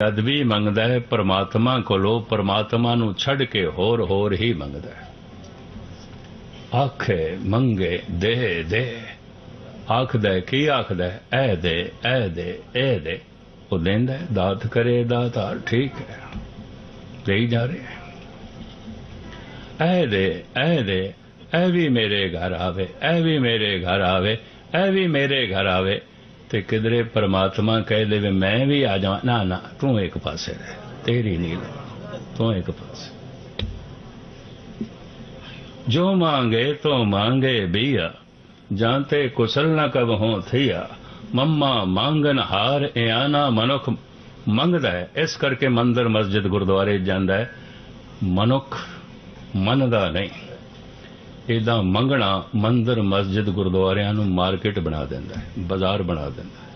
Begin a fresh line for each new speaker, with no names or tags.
ਜਦ ਵੀ ਮੰਗਦਾ ਹੈ, ਪਰਮਾਤਮਾ ਕੋਲੋਂ ਪਰਮਾਤਮਾ ਨੂੰ ਛੱਡ ਕੇ ਹੋਰ ਹੋਰ ਹੀ ਮੰਗਦਾ ਹੈ। ਆਖੇ, ਮੰਗੇ, ਦੇ ਦੇ। ਆਖਦਾ ਕੀ ਆਖਦਾ ਹੈ? ਐ ਦੇ ਐ ਦੇ ਐ ਦੇ। ਉਹ ਦਿੰਦਾ ਦਾਤ ਕਰੇ ਦਾਤਾ ਠੀਕ ਹੈ। ਦੇਈ ਜਾ ਰਿਹਾ ਹੈ। ਐ ਦੇ ਐ ਦੇ, ਐ ਵੀ ਮੇਰੇ ਘਰ ਆਵੇ, ਐ ਵੀ ਮੇਰੇ ਘਰ ਆਵੇ, ਐ ਵੀ ਮੇਰੇ ਘਰ ਆਵੇ। ਤੇ ਕਿਧਰੇ ਪਰਮਾਤਮਾ ਕਹਿ ਦੇਵੇ, ਮੈਂ ਵੀ ਆ ਜਾ ਨਾ ਨਾ, ਤੂੰ ਇੱਕ ਪਾਸੇ ਰਹਿ। ਤੇਰੀ ਨਹੀਂ ਲੈ ਤੂੰ ਇੱਕ ਪਾਸੇ। ਜੋ ਮੰਗੇ, ਤੋ ਮੰਗੇ ਬੀਆ। ਜਾਂਤੇ ਕੁਸਲ ਨ ਕਬ ਹੋ ਥੀਆ। ਮੰਮਾ ਮੰਗਨ ਹਾਰ, ਇਆਨਾ ਮਨੁੱਖ ਮੰਗਦਾ ਹੈ। ਇਸ ਕਰਕੇ ਮੰਦਰ, ਮਸਜਿਦ, ਗੁਰਦੁਆਰੇ ਜਾਂਦਾ ਹੈ। ਮਨੁੱਖ ਮੰਨਦਾ ਨਹੀਂ। ਇਹਦਾ ਮੰਗਣਾ ਮੰਦਰ ਮਸਜਿਦ ਗੁਰਦੁਆਰਿਆਂ ਨੂੰ ਮਾਰਕੀਟ ਬਣਾ ਦਿੰਦਾ ਹੈ ਬਾਜ਼ਾਰ ਬਣਾ ਦਿੰਦਾ ਹੈ।